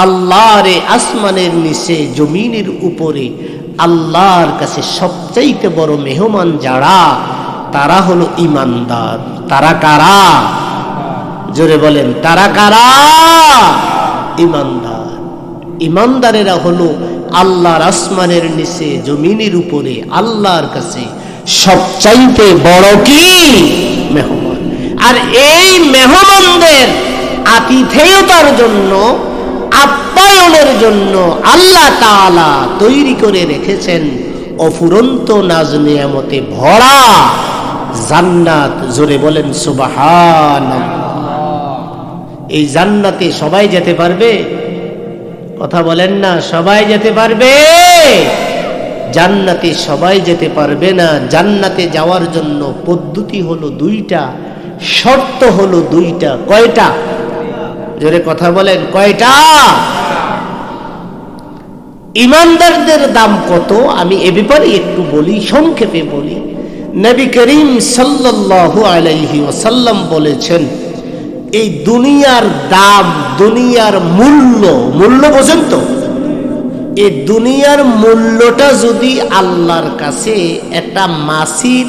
আল্লাহর আসমানের নিচে, জমিনের উপরে, আল্লাহর কাছে সবচাইতে বড় মেহমান যারা, তারা হলো ইমানদার। তারা কারা? জোরে বলেন, তারা কারা? ইমানদার। ইমানদারেরা হলো আল্লাহর আসমানের নিচে, জমিনের উপরে, আল্লাহর কাছে সবচাইতে বড় কি? মেহমান। আর এই মেহমানদের আতিথেয়তার জন্য আপ্যায়নের জন্য আল্লাহ তাআলা তৈরি করে রেখেছেন অফুরন্ত নাজ নিয়ামতে ভরা জান্নাত। জোরে বলেন সুবাহান এই জান্নাতে সবাই যেতে পারবে? কথা বলেন না, সবাই যেতে পারবে? জান্নাতে সবাই যেতে পারবে না। জান্নাতে যাওয়ার জন্য পদ্ধতি হলো দুইটা, শর্ত হলো দুইটা। কয়টা? জোরে কথা বলেন, কয়টা? ইমানদারদের দাম কত? আমি এ ব্যাপারে একটু বলি, সংক্ষেপে বলি। নবী করিম সাল্লাল্লাহু আলাইহি ওয়াসাল্লাম বলেছেন, এই দুনিয়ার দাম, দুনিয়ার মূল্য মূল্য বোঝেন তো? এই দুনিয়ার মূল্যটা যদি আল্লাহর কাছে একটা মাসির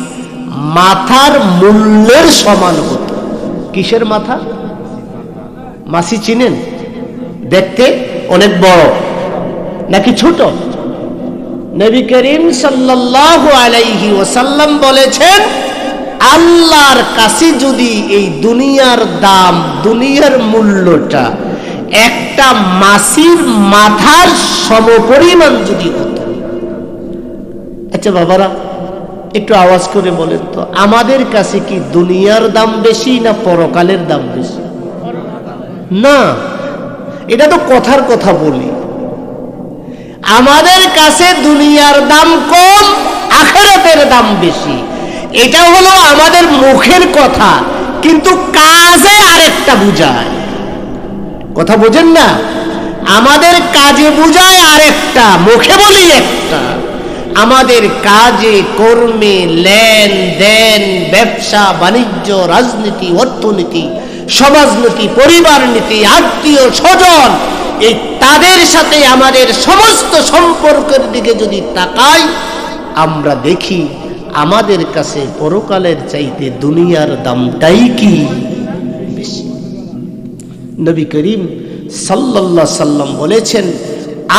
মাথার মূল্যের সমান হতো, কিসের মাথা? মাসি চিনেন? দেখতে অনেক বড়। নাকি ছোট? নবী করিম সাল্লাল্লাহু আলাইহি ওয়াসাল্লাম বলেছেন, আল্লাহর কাছে যদি এই দুনিয়ার দাম, দুনিয়ার মূল্যটা একটা মাসির মাথার সমপরিমাণ যদি হতো। আচ্ছা বাবারা, একটু আওয়াজ করে বলেন তো, আমাদের কাছে কি দুনিয়ার দাম বেশি না পরকালের দাম বেশি? না, এটা তো কথার কথা বলি। আমাদের কাছে দুনিয়ার দাম কম, আখেরাতের দাম বেশি। এটা হলো আমাদের মুখের কথা, কিন্তু কাজে আরেকটা বুঝায়। কথা বোঝেন না? আমাদের কাজে বুঝায় আরেকটা, মুখে বলি একটা। আমাদের কাজে, কর্মে লেন দেন ব্যবসা, বাণিজ্য, রাজনীতি, অর্থনীতি সমাজনীতি পরিবার নীতি আত্মীয় স্বজন, এই তাদের সাথে আমাদের সমস্ত সম্পর্কের দিকে যদি তাকাই, আমরা দেখি আমাদের কাছে পরকালের চাইতে দুনিয়ার দামটাই কি? নবী করিম সাল্লাল্লাহ সাল্লাম বলেছেন,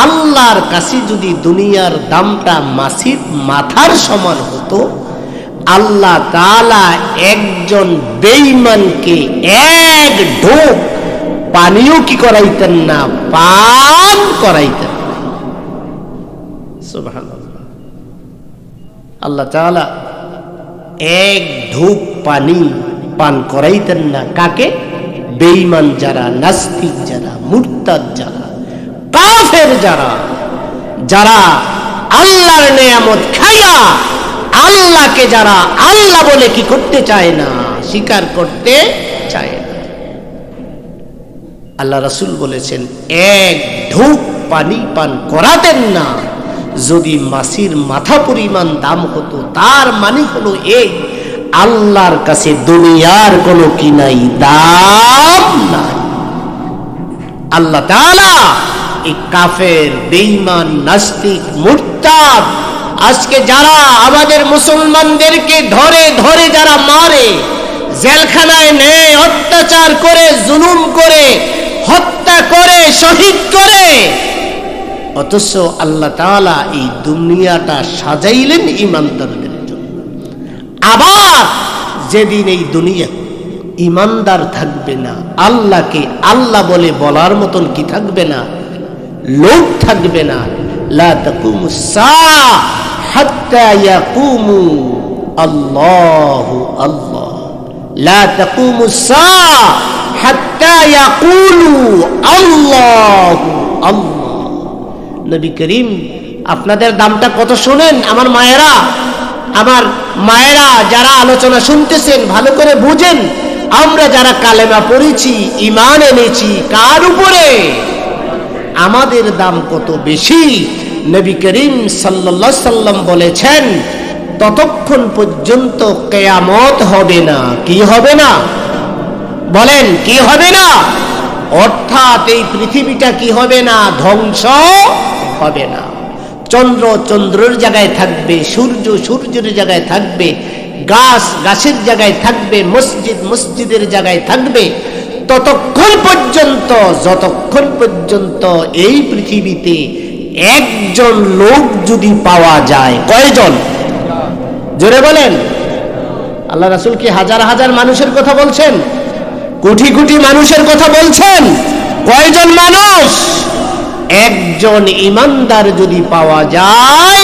আল্লাহর কাছে যদি দুনিয়ার দামটা মাসির মাথার সমান হতো আল্লাহ তালা একজন বেঈমানকে এক ঢোক পানিও কি করাইতেন না, পান করাইতেন। আল্লাহ তাআলা এক ঢোক পানি পান করাইতেন না। কাকে? বেইমান যারা, নাস্তিক যারা, মুরতাদ যারা, কাফের যারা যারা আল্লাহর নেয়ামত খায়া আল্লাহকে যারা আল্লাহ বলে কি করতে চায় না, স্বীকার করতে চায় না। আল্লাহ রাসূল বলেছেন, এক ঢোক পানি পান করাতেন না। যদি মাসির মাথা পরিমাণ দাম হতো, তার মানে হলো এই আল্লাহর কাছে দুনিয়ার কোনো কি নাই, দাম নাই। আল্লাহ তাআলা এই কাফের, বেঈমান, নাস্তিক, মুরতাদ আজকে যারা আমাদের মুসলমানদেরকে ধরে ধরে যারা মারে, জেলখানায় নেয়, অত্যাচার করে, জুলুম করে, হত্যা করে, শহীদ করে, অথচ আল্লাহ তাআলা এই দুনিয়াটা সাজাইলেন ইমানদারদের জন্য। আবার যেদিন এই দুনিয়া ইমানদার থাকবে না, আল্লাহকে আল্লাহ বলে বলার মতন কি থাকবে না? লোক থাকবে না। লা তাকুমু সাআ লা করিম, আপনাদের দামটা কত শোনেন? আমার মায়েরা আমার মায়েরা যারা আলোচনা শুনতেছেন, ভালো করে বুঝেন। আমরা যারা কালেমা পড়েছি ইমান এনেছি, কার উপরে? আমাদের দাম কত বেশি? নবী করিম সাল্লাল্লাহু সাল্লাম বলেছেন, ততক্ষণ পর্যন্ত কেয়ামত হবে না। কি হবে না? বলেন, কি হবে না? অর্থাৎ এই পৃথিবীটা কি হবে না? ধ্বংস হবে না। চন্দ্র চন্দ্রের জায়গায় থাকবে, সূর্য সূর্যের জায়গায় থাকবে, গাছ গাছের জায়গায় থাকবে, মসজিদ মসজিদের জায়গায় থাকবে। ততক্ষণ পর্যন্ত, যতক্ষণ পর্যন্ত এই পৃথিবীতে একজন লোক যদি পাওয়া যায়, কয়জন? জোরে বলেন। আল্লাহ রাসুল কি হাজার হাজার মানুষের কথা বলছেন? কোটি কোটি মানুষের কথা বলছেন? কয়জন মানুষ? একজন ইমানদার যদি পাওয়া যায়,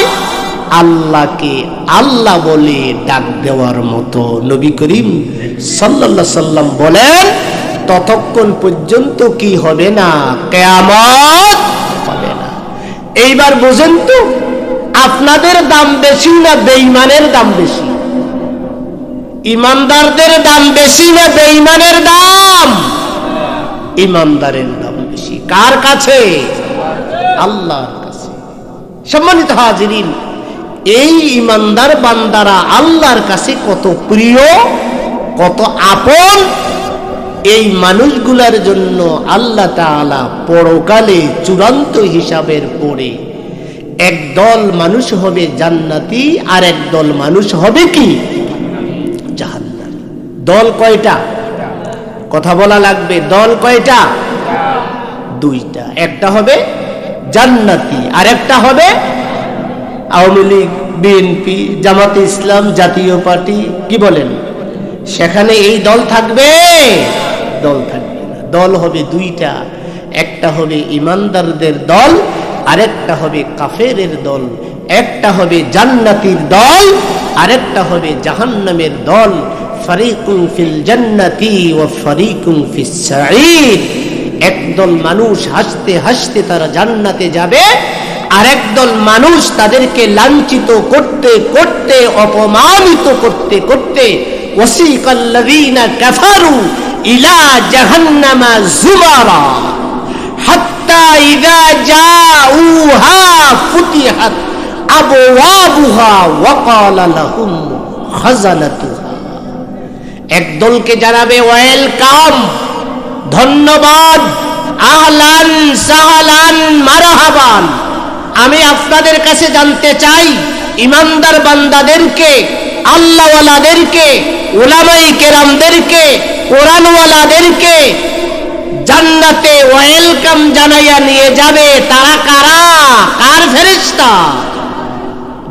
আল্লাহকে আল্লাহ বলে ডাক দেওয়ার মতো নবী করিম সাল্লাম বলেন, ততক্ষণ পর্যন্ত কি হবে না? কেয়ামত এইবার বোঝেন তো, আপনাদের দাম বেশি না বেঈমানের দাম বেশি? ইমানদারদের দাম বেশি না বেঈমানের দাম? ইমানদারের দাম বেশি। কার কাছে? আল্লাহর কাছে। সম্মানিত হাজিরিন, এই ইমানদার বান্দারা আল্লাহর কাছে কত প্রিয়, কত আপন এই মানুষগুলার জন্য আল্লাহ তাআলা পরকালে চূড়ান্ত হিসাবের পরে একদল মানুষ হবে জান্নাতি আর একদল মানুষ হবে কি? দল কয়টা? কথা বলা লাগবে, দল কয়টা? দুইটা। একটা হবে জান্নাতি, আর একটা হবে আওয়ামী লীগ, বিএনপি, জামাতে ইসলাম, জাতীয় পার্টি, কি বলেন? সেখানে এই দল থাকবে। দল থাকবে না। দল হবে দুইটা, একটা হবে ইমানদারদের দল, আরেকটা হবে কাফেরের দল। একটা হবে জান্নাতির দল, আরেকটা হবে জাহান্নামের দল। ফারিকুন ফিল জান্নাতি ও ফারিকুন ফিস সাঈদ। একদল মানুষ হাসতে হাসতে তারা জান্নাতে যাবে আর একদল মানুষ তাদেরকে লাঞ্ছিত করতে করতে, অপমানিত করতে করতে ওসিকাল্লাযীনা কাফারু ইলা জাহান্নামা জুমারা হাত্তা ইযা জাউহা ফুতিহাত আবওয়াবুহা ওয়া ক্বালা লাহুম খাজানাতুহা। একদলকে জানাবে, ওয়েলকাম, ধন্যবাদ, আহলান সাহালান, মারহাবান। আমি আপনাদের কাছে জানতে চাই, ইমানদার বান্দাদেরকে, আল্লাহওয়ালাদেরকে ওলামাই কেরামদেরকে কোরআনওয়ালাদেরকে জান্নাতে ওয়েলকাম জানাইয়া নিয়ে যাবে তারা কারা? কার ফেরেশতা?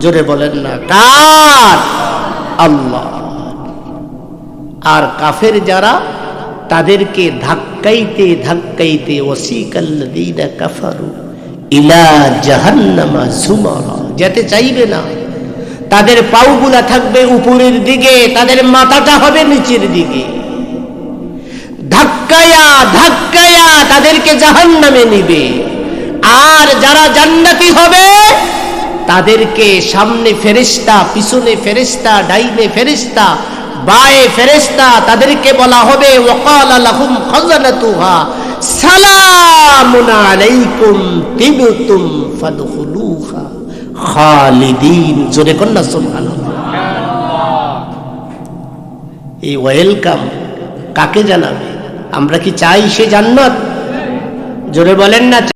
জোরে বলেন না, কার? আল্লাহ। আর কাফের যারা, তাদেরকে ধাক্কাইতে ধাক্কাইতে ওসিকাল্লাযীনা কাফারু ইলা জাহান্নামা জুমারা। যেতে চাইবে না। তাদের পাউগুলা থাকবে উপরের দিকে, তাদের মাথাটা হবে নিচের দিকে। ধাক্কায়া ধাক্কায়া তাদেরকে জাহান্নামে নিবে। আর যারা জান্নাতি হবে, তাদেরকে সামনে ফেরেশতা, পিছনে ফেরেশতা, ডাইনে ফেরেশতা, বায়ে ফেরেশতা তাদেরকে বলা হবে, ওয়াকাল লাহুম খাজানাতুহা সালামুন আলাইকুম তিবতুম ফাদখুলুহা খালিদিন। জোরে কন্যা, সুবহানাল্লাহ। এই ওয়েলকাম কাকে জানাবে? আমরা কি চাই সে জান্নাত? জোরে বলেন না